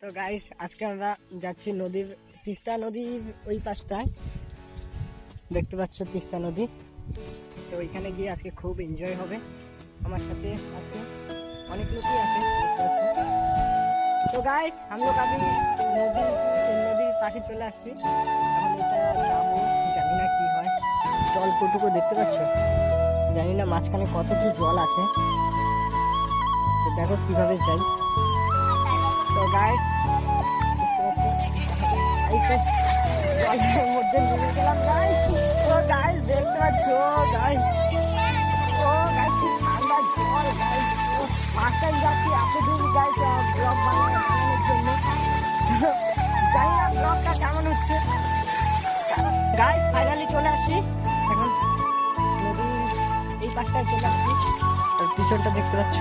তো গাইস আজকে আমরা যাচ্ছি নদীর, তিস্তা নদীর ওই পাশটায়। দেখতে পাচ্ছ তিস্তা নদী। তো ওইখানে গিয়ে আজকে খুব এনজয় হবে। আমার সাথে আছে, অনেক লোকই আছে তো গাইস আমি আমি নদী, নদীর পাশে চলে আসছি। এখন এটা যাব, জানি না কি হয়। জল কটুকু দেখতে পাচ্ছ? জানি না মাঝখানে কত কি জল আছে। তো দেখো কীভাবে যাই। তো গাইস এই তো মধ্যে গাইস ও গাইস দেখতে পাচ্ছ গাইস গাইস খুব ঠান্ডা জল গাইস পাঁচটায় যাচ্ছি এতদিন গাইস ব্লগ কেমন হচ্ছে। গাইস ফাইনালি চলে নদী এই পাশটায় চলে আসছি আর পিছনটা দেখতে পাচ্ছ।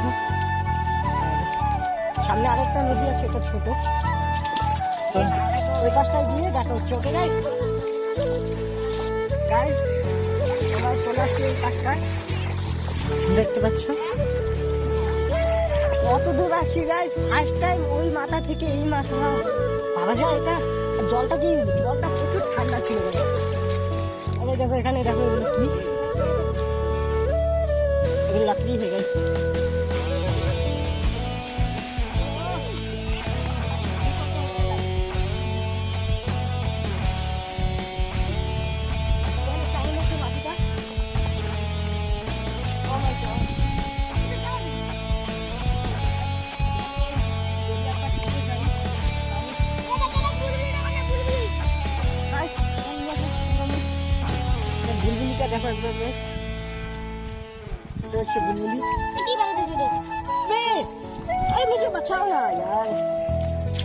সামনে আরেকটা নদী আছে, এটা ছোট। ওই পাশটায় গিয়ে দেখা হচ্ছে ওকে গাইস সবাই চলে আসছে এই পাশটায়। দেখতে পাচ্ছ? কত দূর আসছি গাইস ফার্স্ট টাইম ওই মাথা থেকে এই মাথা। ভাবা যায় এটা? জলটা কি, জলটা প্রচুর ঠান্ডা ছিল আরে দেখো, এখানে দেখো, এগুলো কি? এগুলো লাকড়ি হয়ে গেছে?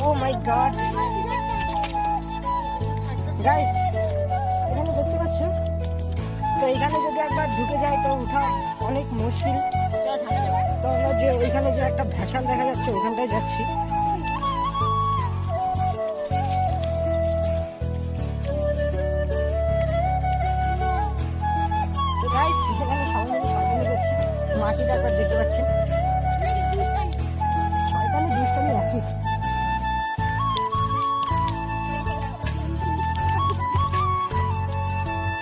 ও মাই গড গাইস দেখতে পাচ্ছ? তো এখানে যদি একবার ঢুকে যায় তো উঠা অনেক মুশকিল। তো যে ওইখানে যে একটা ভ্যাসাল দেখা যাচ্ছে ওখানটায় যাচ্ছি। মাটিটা একবার দেখতে পাচ্ছেন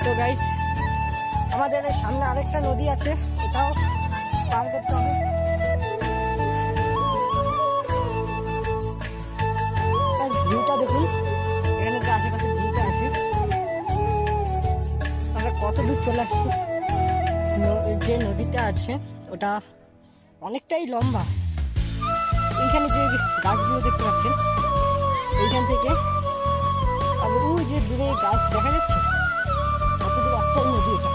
তো গাইস আমাদের সামনে আরেকটা নদী আছে, এটাও পার করতে হবে। ভিউটা দেখুন, এখানে আশেপাশে ভিউটা আছে। আমরা কত দূর চলে আসছি? যে নদীটা আছে, ওটা অনেকটাই লম্বা। এইখানে যে গাছগুলো দেখতে পাচ্ছেন, এইখান থেকে আর ওই যে দূরে গাছ দেখা যাচ্ছে কত দূর একটাই নদী এটা।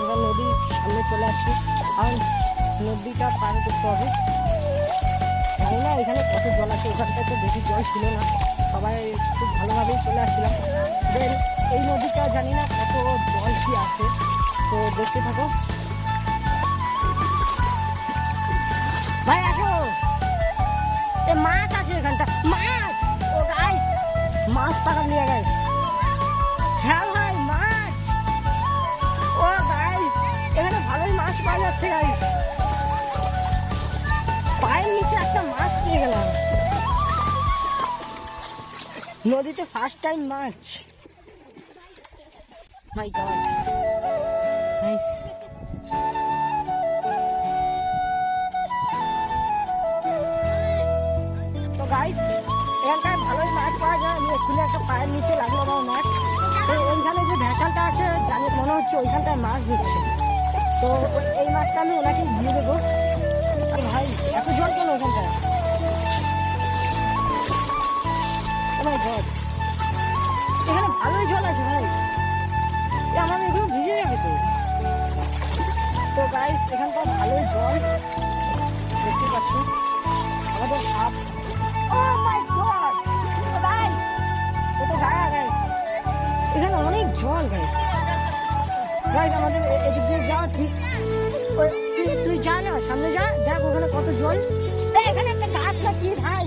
আমরা নদীর সামনে চলে আসছি আর নদীটা পার করতে হবে। জানি না এখানে কত জল আছে ওখানটায় তো বেশি জল ছিল না। সবাই খুব ভালোভাবেই চলে আসছিলাম এই নদীটা জানি না কত জল কি আছে। তো দেখতে থাকো। ভাই, আসো। এ, মাছ আছে এখানটা। মাছ! ও গাইস মাছ পাকা নিয়ে গাইস হ্যাঁ ভাই, মাছ! ও গাইস এখানে ভালোই মাছ পাওয়া যাচ্ছে গাইস পায়ের নিচে একটা মাছ পেয়ে গেলাম। নদীতে ফার্স্ট টাইম মাছ। মাই গড তো গাইস এখানটায় ভালোই মাছ পাওয়া যায়। আমি এক্ষুনি একটা পায়ের নিচে লাগল আমার মাছ। তো ওইখানে যে ভেসালটা আছে, জানি মনে হচ্ছে ওইখানটায় মাছ দিচ্ছে তো এই মাছটা আমি ওনাকে দিয়ে দেবো। ভাই, এত জল কেন ওখানটায়? Oh এখানে ভালোই জল আছে ভাই। এখানকার ভালোই জল দেখতে পাচ্ছ। গাইস এখানে অনেক জল গাইস আমাদের এদিক দিয়ে যাওয়া ঠিক তুই যা না, সামনে যা। দেখ ওখানে কত জল। এখানে একটা গাছ কি ভাই?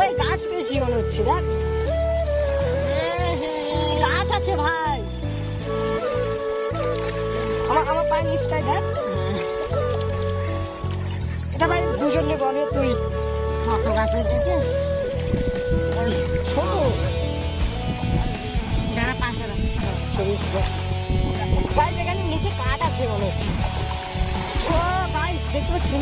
ওই গাছ পেয়েছি মনে হচ্ছে, দেখ। গাছ আছে, ভাই। আমার আমার পায়ের নিচটায় দেখ। দুজনে বলে তুই। কত নিচে কাঠ আছে অনেক ও গাইস দেখতে পাচ্ছি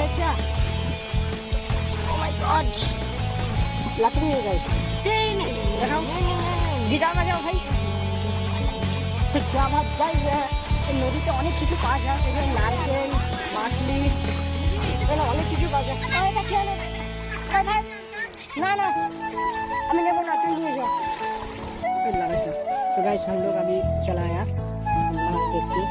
লাকড়ি হয়ে গাইস ভাই। আমার গাইস হ্যাঁ, নদীতে অনেক কিছু পাওয়া যায়। নারকেল মাছলি এখানে অনেক কিছু পাওয়া যায় আরে এটা খেয়ে নে। আরে ভাই, না না আমি নেবো না তুই নিয়ে যা फिर लगा था तो गाइस हम लोग अभी चला आया माछ देखते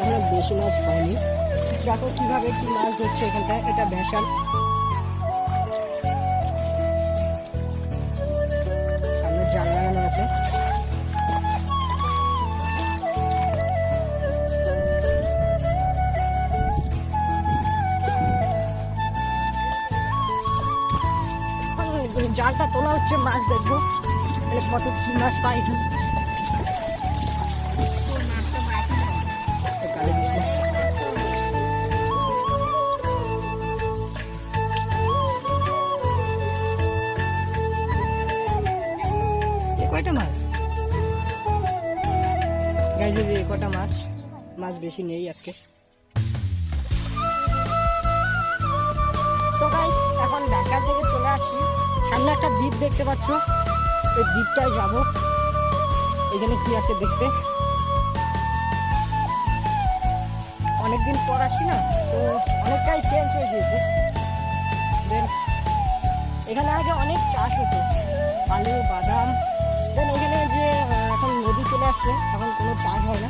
আমরা বেশি মাছ পাইনি দেখো কিভাবে কি মাছ ধরছে এখানটায় এটা ভেসাল জালটা তোলা হচ্ছে মাছ দেখব। মানে কত কি মাছ পাই? কয়টা মাছ? গাইছে যে কটা মাছ? মাছ বেশি নেই আজকে। তো গাইস এখন ঢাকা থেকে চলে আসি সামনে একটা দ্বীপ দেখতে পাচ্ছ। ওই দ্বীপটায় যাব। এখানে কি আছে দেখতে? অনেকদিন পর আসি না, তো অনেকটাই চেঞ্জ হয়ে গিয়েছে। এখানে আগে অনেক চাষ হতো। আলু, বাদাম। দেন এখানে যে এখন নদী চলে আসছে, এখন কোনো চাষ হয় না।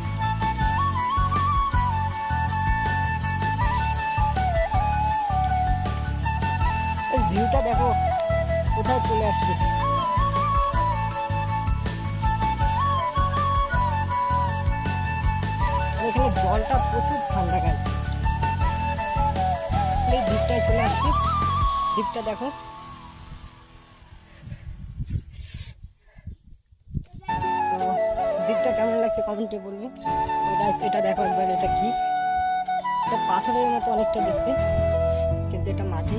কোথায় চলে আসছে? এখানে জলটা প্রচুর ঠান্ডা গাছ এই দ্বীপটায় চলে আসছি। দ্বীপটা দেখো। দ্বীপটা কেমন লাগছে কমেন্টে বলবে। তো এটা দেখো একবার, এটা কি? এটা পাথরের মতো অনেকটা দেখতে, কিন্তু এটা মাটি